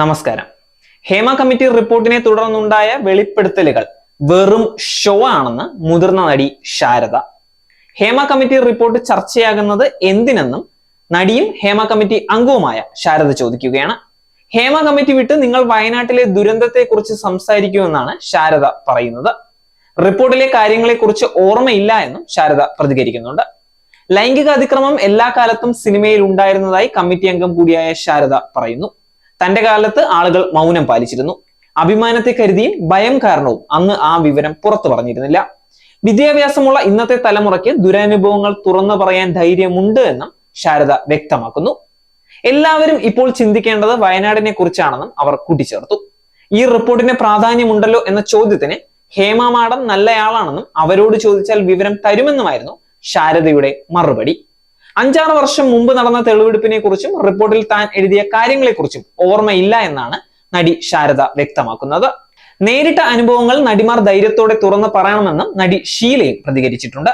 നമസ്കാരം. ഹേമ കമ്മിറ്റി റിപ്പോർട്ടിനെ തുടർന്നുണ്ടായ വെളിപ്പെടുത്തലുകൾ വെറും ഷോ ആണെന്ന് മുതിർന്ന നടി ശാരദ. ഹേമ കമ്മിറ്റി റിപ്പോർട്ട് ചർച്ചയാകുന്നത് എന്തിനെന്നും നടിയും ഹേമ കമ്മിറ്റി അംഗവുമായ ശാരദ ചോദിക്കുകയാണ്. ഹേമ കമ്മിറ്റി വിട്ട് നിങ്ങൾ വയനാട്ടിലെ ദുരന്തത്തെക്കുറിച്ച് സംസാരിക്കുമെന്നാണ് ശാരദ പറയുന്നത്. റിപ്പോർട്ടിലെ കാര്യങ്ങളെക്കുറിച്ച് ഓർമ്മയില്ല എന്നും ശാരദ പ്രതികരിക്കുന്നുണ്ട്. ലൈംഗിക അതിക്രമം എല്ലാ കാലത്തും സിനിമയിൽ ഉണ്ടായിരുന്നതായി കമ്മിറ്റി അംഗം കൂടിയായ ശാരദ പറയുന്നു. തന്റെ കാലത്ത് ആളുകൾ മൗനം പാലിച്ചിരുന്നു. അഭിമാനത്തെ കരുതിയും ഭയം കാരണവും അന്ന് ആ വിവരം പുറത്തു പറഞ്ഞിരുന്നില്ല. വിദ്യാഭ്യാസമുള്ള ഇന്നത്തെ തലമുറയ്ക്ക് ദുരനുഭവങ്ങൾ തുറന്നു പറയാൻ ധൈര്യമുണ്ട് എന്നും ശാരദ വ്യക്തമാക്കുന്നു. എല്ലാവരും ഇപ്പോൾ ചിന്തിക്കേണ്ടത് വയനാടിനെ കുറിച്ചാണെന്നും അവർ കൂട്ടിച്ചേർത്തു. ഈ റിപ്പോർട്ടിന് പ്രാധാന്യമുണ്ടല്ലോ എന്ന ചോദ്യത്തിന് ഹേമ നല്ലയാളാണെന്നും അവരോട് ചോദിച്ചാൽ വിവരം തരുമെന്നുമായിരുന്നു ശാരദയുടെ മറുപടി. അഞ്ചാറ് വർഷം മുമ്പ് നടന്ന തെളിവെടുപ്പിനെ കുറിച്ചും റിപ്പോർട്ടിൽ താൻ എഴുതിയ കാര്യങ്ങളെക്കുറിച്ചും ഓർമ്മയില്ല എന്നാണ് നടി ശാരദ വ്യക്തമാക്കുന്നത്. നേരിട്ട അനുഭവങ്ങൾ നടിമാർ ധൈര്യത്തോടെ തുറന്ന് പറയണമെന്നും നടി ഷീലയും പ്രതികരിച്ചിട്ടുണ്ട്.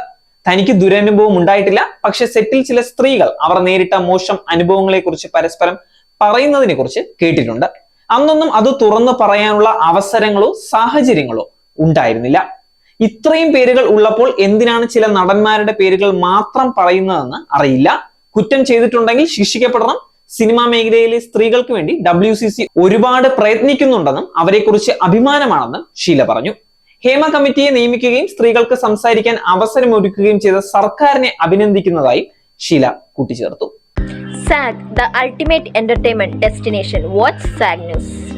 തനിക്ക് ദുരനുഭവം ഉണ്ടായിട്ടില്ല പക്ഷെ സെറ്റിൽ ചില സ്ത്രീകൾ അവർ നേരിട്ട മോശം അനുഭവങ്ങളെക്കുറിച്ച് പരസ്പരം പറയുന്നതിനെ കുറിച്ച് കേട്ടിട്ടുണ്ട്. അന്നൊന്നും അത് തുറന്നു പറയാനുള്ള അവസരങ്ങളോ സാഹചര്യങ്ങളോ ഉണ്ടായിരുന്നില്ല. ഇത്രയും പേരുകൾ ഉള്ളപ്പോൾ എന്തിനാണ് ചില നടന്മാരുടെ പേരുകൾ മാത്രം പറയുന്നതെന്ന് അറിയില്ല. കുറ്റം ചെയ്തിട്ടുണ്ടെങ്കിൽ ശിക്ഷിക്കപ്പെടണം. സിനിമാ മേഖലയിലെ സ്ത്രീകൾക്ക് വേണ്ടി ഡബ്ല്യു സി സി ഒരുപാട് പ്രയത്നിക്കുന്നുണ്ടെന്നും അവരെക്കുറിച്ച് അഭിമാനമാണെന്നും ഷീല പറഞ്ഞു. ഹേമ കമ്മിറ്റിയെ നിയമിക്കുകയും സ്ത്രീകൾക്ക് സംസാരിക്കാൻ അവസരമൊരുക്കുകയും ചെയ്ത സർക്കാരിനെ അഭിനന്ദിക്കുന്നതായി ഷീല കൂട്ടിച്ചേർത്തു. Saag the ultimate entertainment destination watch Saag News.